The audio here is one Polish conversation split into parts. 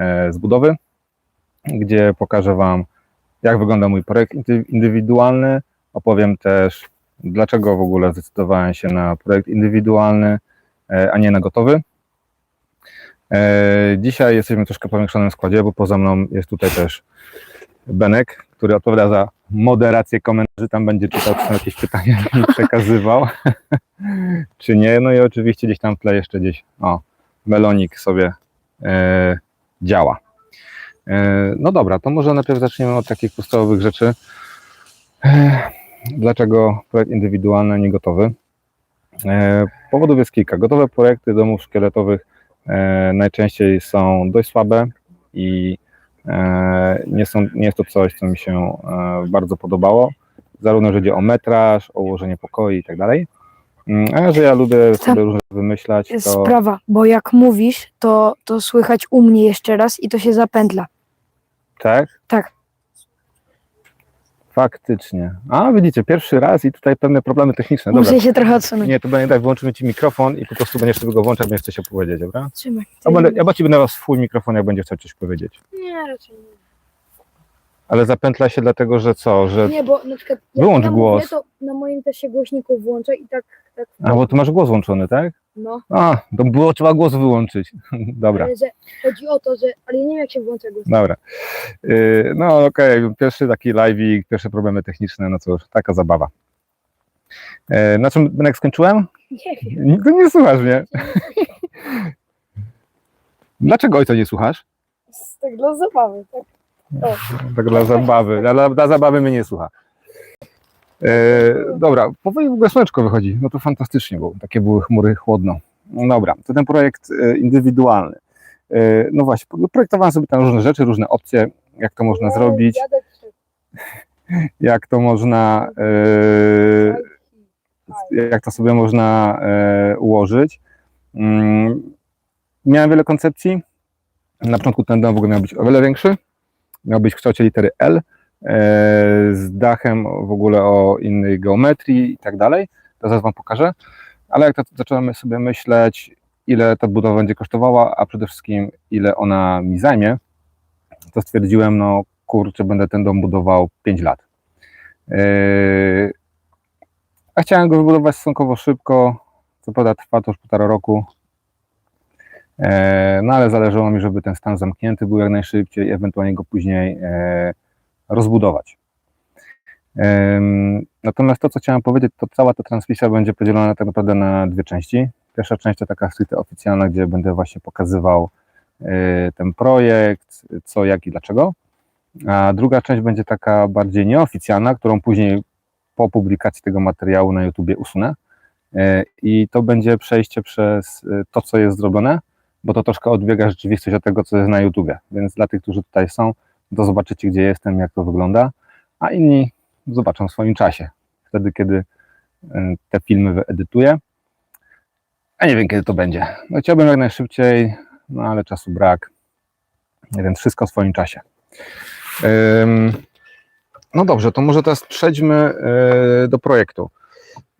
e, z budowy, gdzie pokażę Wam, jak wygląda mój projekt indy- indywidualny. Opowiem też, dlaczego w ogóle zdecydowałem się na projekt indywidualny, e, a nie na gotowy. E, Dzisiaj jesteśmy troszkę w powiększonym składzie, bo poza mną jest tutaj też Benek, który odpowiada za moderację komentarzy. Tam będzie czytał, czy są jakieś pytania mi przekazywał, czy nie. No i oczywiście gdzieś tam w tle jeszcze gdzieś, o, melonik sobie działa. E, no dobra, to może najpierw zaczniemy od takich podstawowych rzeczy. E, dlaczego projekt indywidualny, nie gotowy? E, powodów jest kilka. Gotowe projekty domów szkieletowych najczęściej są dość słabe i nie, są, nie jest to coś, co mi się bardzo podobało. Zarówno jeżeli chodzi o metraż, o ułożenie pokoi i tak dalej. Mm, A że ja lubię sobie różne wymyślać, Jest to sprawa, bo jak mówisz, to, to słychać u mnie jeszcze raz i to się zapętla. tak? Tak. Faktycznie. A widzicie, pierwszy raz i tutaj pewne problemy techniczne. Dobra. Muszę się trochę odsunąć. Nie, to będzie tak, wyłączymy Ci mikrofon i po prostu będziesz sobie go włączać, będziesz coś opowiedzieć, dobra? Trzymaj. Ja będę, ja Ci będę dawał swój mikrofon, jak będzie chciał coś powiedzieć. Nie, raczej nie. Ale zapętla się dlatego, że co, że... Nie, bo na przykład jak Wyłącz ja głos. Mówię, to na moim też się głośniku włącza i tak, tak A, bo Ty masz głos włączony, tak? no. A, to było trzeba głos wyłączyć. Dobra, Ale że chodzi o to, że, ale ja nie wiem jak się włącza głos. dobra. Yy, no okej, pierwszy taki live'ik, pierwsze problemy techniczne, no cóż, taka zabawa. Yy, na czym Benek skończyłem? Nie wiem. Nie- To nie słuchasz mnie. Dlaczego ojca nie słuchasz? Z tak dla zabawy, tak? Tak dla zabawy. Dla, dla zabawy mnie nie słucha. E, dobra, powoli słoneczko wychodzi. No to fantastycznie, bo takie były chmury chłodno. No dobra, to ten projekt e, indywidualny. E, no właśnie, projektowałem sobie tam różne rzeczy, różne opcje, jak to można zrobić, jak to można, e, jak to sobie można e, ułożyć. Mm, Miałem wiele koncepcji. Na początku ten dom w ogóle miał być o wiele większy. Miał być w kształcie litery L, e, z dachem w ogóle o innej geometrii i tak dalej. To zaraz Wam pokażę. Ale jak to zacząłem sobie myśleć, ile ta budowa będzie kosztowała, a przede wszystkim ile ona mi zajmie, to stwierdziłem, no kurczę, będę ten dom budował 5 lat. E, a chciałem go wybudować stosunkowo szybko. Co prawda trwa to już półtora roku, No ale zależało mi, żeby ten stan zamknięty był jak najszybciej, ewentualnie go później e, rozbudować. Natomiast to, co chciałem powiedzieć, to cała ta transmisja będzie podzielona tak naprawdę na dwie części. Pierwsza część to taka stricte oficjalna, gdzie będę właśnie pokazywał e, ten projekt, co, jak i dlaczego. A druga część będzie taka bardziej nieoficjalna, którą później po publikacji tego materiału na YouTubie usunę. E, I to będzie przejście przez e, to, co jest zrobione, bo to troszkę odbiega rzeczywistość od tego, co jest na YouTubie. Więc dla tych, którzy tutaj są, to zobaczycie, gdzie jestem, jak to wygląda, a inni zobaczą w swoim czasie, wtedy, kiedy y, te filmy wyedytuję. A nie wiem, kiedy to będzie. No chciałbym jak najszybciej, no ale czasu brak, więc wszystko w swoim czasie. No dobrze, to może teraz przejdźmy y, do projektu.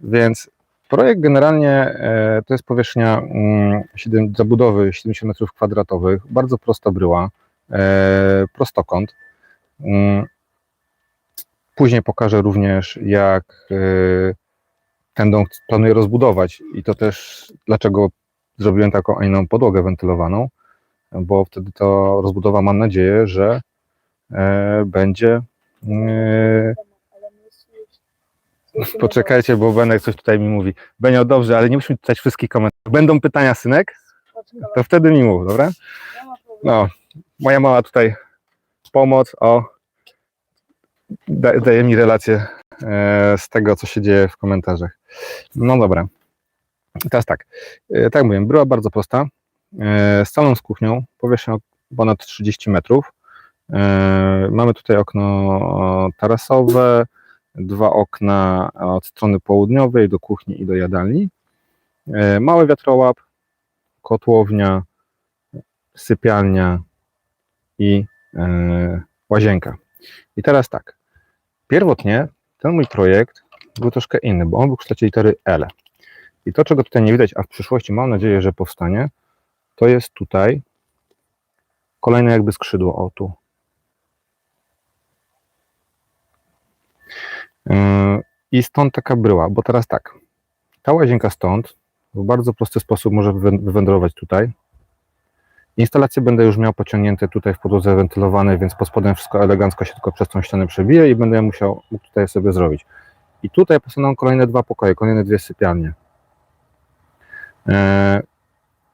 Więc Projekt generalnie e, to jest powierzchnia mm, siedem- zabudowy 70 m2, bardzo prosta bryła, e, prostokąt. Mm, Później pokażę również, jak e, ten dom planuję rozbudować i to też dlaczego zrobiłem taką, a inną podłogę wentylowaną, bo wtedy to rozbudowa mam nadzieję, że będzie e, Ale my słysz- Poczekajcie, bo Benek coś tutaj mi mówi. Benio, dobrze, ale nie musimy czytać wszystkich komentarzy. Będą pytania, synek? To wtedy mi mów, dobra? No, moja mała tutaj pomoc, o, da, daje mi relację e, z tego, co się dzieje w komentarzach. No dobra. Teraz tak, e, tak jak mówiłem, była bardzo prosta, e, z całą z kuchnią, powierzchnią ponad 30 metrów. E, mamy tutaj okno tarasowe, dwa okna od strony południowej do kuchni i do jadalni. E, Mały wiatrołap, kotłownia, sypialnia i e, łazienka. I teraz tak. Pierwotnie ten mój projekt był troszkę inny, bo on był w kształcie litery L. I to, czego tutaj nie widać, a w przyszłości mam nadzieję, że powstanie, to jest tutaj kolejne jakby skrzydło, o tu. I stąd taka bryła, bo teraz tak, ta łazienka stąd w bardzo prosty sposób może wywędrować tutaj. Instalację będę już miał pociągnięte tutaj w podłodze wentylowanej, więc pod spodem wszystko elegancko się tylko przez tą ścianę przebije i będę musiał tutaj sobie zrobić. I tutaj powstaną kolejne dwa pokoje, kolejne dwie sypialnie. E,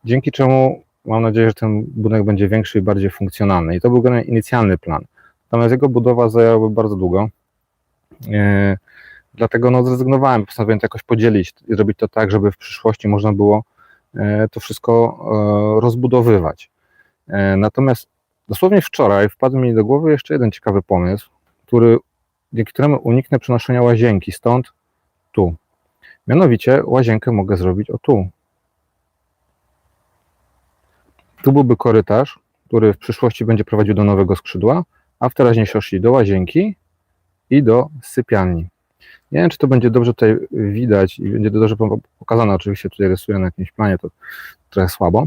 dzięki czemu mam nadzieję, że ten budynek będzie większy i bardziej funkcjonalny. I to był inicjalny plan. Natomiast jego budowa zajęłaby bardzo długo. E, dlatego no, zrezygnowałem, postanowiłem to jakoś podzielić i zrobić to tak, żeby w przyszłości można było e, to wszystko e, rozbudowywać. Natomiast dosłownie wczoraj wpadł mi do głowy jeszcze jeden ciekawy pomysł, który, dzięki któremu uniknę przenoszenia łazienki stąd tu. Mianowicie łazienkę mogę zrobić o tu. Tu byłby korytarz, który w przyszłości będzie prowadził do nowego skrzydła, a w teraźniejszości do łazienki i do sypialni. Nie wiem, czy to będzie dobrze tutaj widać i będzie to dobrze po- pokazane. Oczywiście tutaj rysuję na jakimś planie, to trochę słabo.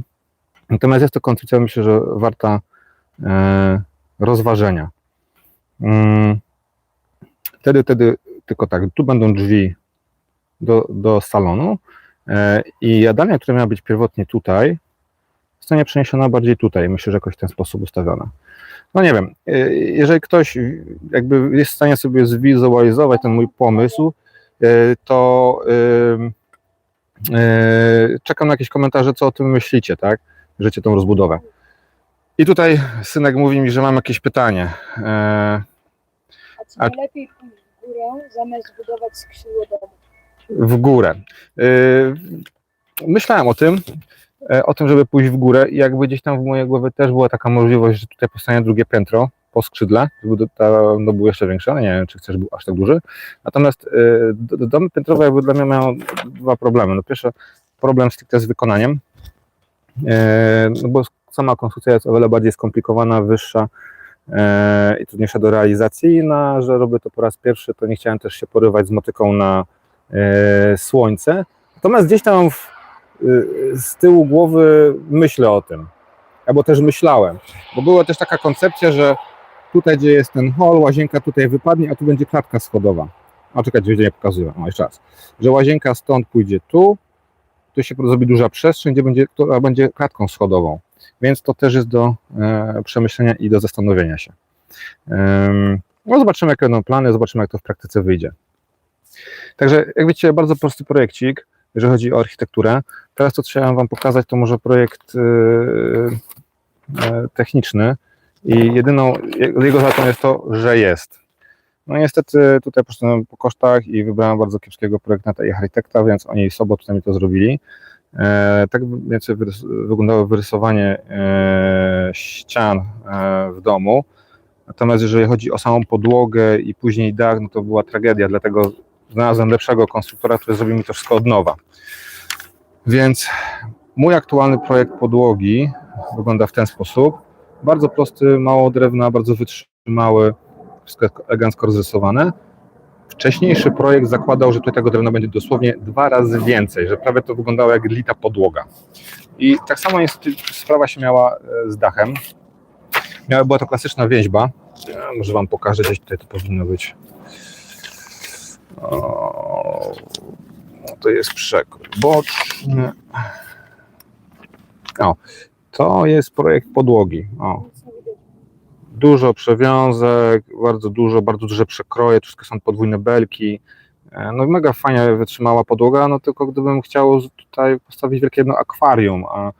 Natomiast jest to koncepcja, myślę, że warta e, rozważenia. Mm, Wtedy, wtedy tylko tak, tu będą drzwi do, do salonu e, i jadalnia, która miała być pierwotnie tutaj, zostanie przeniesiona bardziej tutaj. Myślę, że jakoś w ten sposób ustawiona. No nie wiem, e, jeżeli ktoś jakby jest w stanie sobie zwizualizować ten mój pomysł, e, to czekam na jakieś komentarze, co o tym myślicie, tak? Życie tą rozbudowę. I tutaj synek mówi mi, że mam jakieś pytanie. E, A czy A- lepiej pójść w górę, zamiast budować skrzydło domu? w górę. Myślałem o tym, o tym, żeby pójść w górę i jakby gdzieś tam w mojej głowie też była taka możliwość, że tutaj powstanie drugie piętro po skrzydle, żeby to, no, było jeszcze większe, nie wiem, czy chcesz był aż tak duży. Natomiast e, d- domy piętrowe jakby dla mnie mają dwa problemy. No pierwsze, problem stricte z wykonaniem, e, no bo sama konstrukcja jest o wiele bardziej skomplikowana, wyższa e, i trudniejsza do realizacji, no, że robię to po raz pierwszy, to nie chciałem też się porywać z motyką na e, słońce. Natomiast gdzieś tam w, y, z tyłu głowy myślę o tym, albo też myślałem, bo była też taka koncepcja, że tutaj, gdzie jest ten hol, łazienka tutaj wypadnie, a tu będzie klatka schodowa. A czekać, gdzie nie pokazuję, o jeszcze raz. Że łazienka stąd pójdzie tu, tu się zrobi duża przestrzeń, gdzie będzie, która będzie klatką schodową. Więc to też jest do e, przemyślenia i do zastanowienia się. No zobaczymy, jakie będą plany, zobaczymy, jak to w praktyce wyjdzie. Także, jak widzicie, bardzo prosty projekcik, jeżeli chodzi o architekturę. Teraz, co chciałem Wam pokazać, to może projekt yy, e, techniczny i jedyną je- jego zaletą jest to, że jest. No niestety tutaj poszedłem po kosztach i wybrałem bardzo kiepskiego projektanta i architekta, więc oni sobotę mi to zrobili. E, tak wyrys- wyglądało wyrysowanie e, ścian e, w domu. Natomiast jeżeli chodzi o samą podłogę i później dach, no to była tragedia, dlatego znalazłem lepszego konstruktora, który zrobił mi to wszystko od nowa. Więc mój aktualny projekt podłogi wygląda w ten sposób. Bardzo prosty, mało drewna, bardzo wytrzymały, wszystko jest elegancko rozrysowane. Wcześniejszy projekt zakładał, że tutaj tego drewna będzie dosłownie dwa razy więcej, że prawie to wyglądało jak lita podłoga. I tak samo niestety sprawa się miała e, z dachem. Miała, była to klasyczna więźba. Ja może Wam pokażę, gdzieś tutaj to powinno być. O, to jest przekrój boczny. O, to jest projekt podłogi. O, dużo przewiązek, bardzo dużo, bardzo duże przekroje, wszystko są podwójne belki. E, No mega fajnie wytrzymała podłoga, no tylko gdybym chciał tutaj postawić wielkie jedno akwarium, a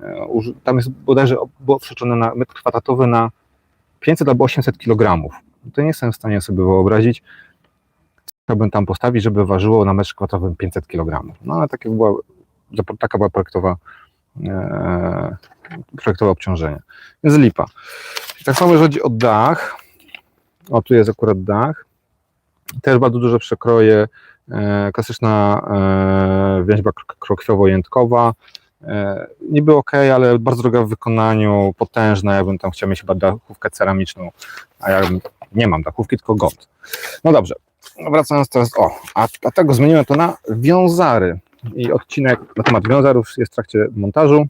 e, tam jest bodajże było przeczone na metr kwadratowy na 500 albo 800 kg. To nie jestem w stanie sobie wyobrazić, co bym tam postawić, żeby ważyło na metr kwadratowy 500 kg. No ale takie była, taka była projektowa, e, projektowe obciążenie. Więc lipa. Tak samo jeżeli chodzi o dach, o tu jest akurat dach, też bardzo duże przekroje, e, klasyczna e, więźba krok- krokwiowo-jętkowa, e, niby ok, ale bardzo droga w wykonaniu, potężna, ja bym tam chciał mieć chyba dachówkę ceramiczną, a ja nie mam dachówki, tylko gąd. No dobrze, wracając teraz, o, a, a tego zmieniłem to na wiązary i odcinek na temat wiązarów jest w trakcie montażu.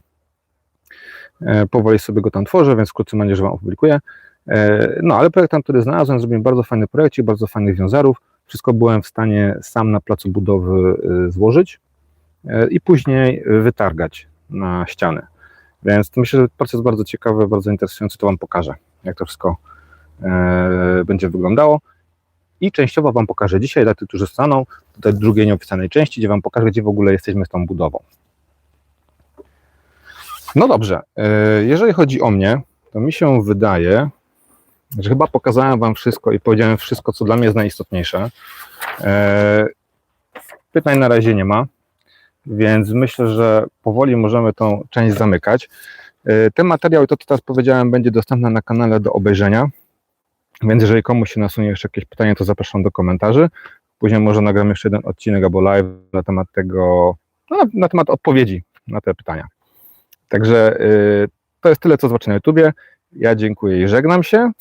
E, Powoli sobie go tam tworzę, więc wkrótce nadzieję, że Wam opublikuję. E, No, ale projektant, który znalazłem, zrobiłem bardzo fajny projekcik, bardzo fajnych wiązarów. Wszystko byłem w stanie sam na placu budowy e, złożyć e, i później wytargać na ściany. Więc myślę, że proces bardzo ciekawy, bardzo interesujący, to Wam pokażę, jak to wszystko e, będzie wyglądało. I częściowo Wam pokażę dzisiaj, daty tu zostaną, tutaj drugiej nieopisanej części, gdzie Wam pokażę, gdzie w ogóle jesteśmy z tą budową. No dobrze, e, jeżeli chodzi o mnie, to mi się wydaje, że chyba pokazałem Wam wszystko i powiedziałem wszystko, co dla mnie jest najistotniejsze. E, Pytań na razie nie ma, więc myślę, że powoli możemy tą część zamykać. E, Ten materiał to, co teraz powiedziałem, będzie dostępny na kanale do obejrzenia, więc jeżeli komuś się nasunie jeszcze jakieś pytanie, to zapraszam do komentarzy. Później może nagram jeszcze jeden odcinek albo live na temat tego, no, na, temat odpowiedzi na te pytania. Także y, to jest tyle, co zobaczę na YouTubie. Ja dziękuję i żegnam się.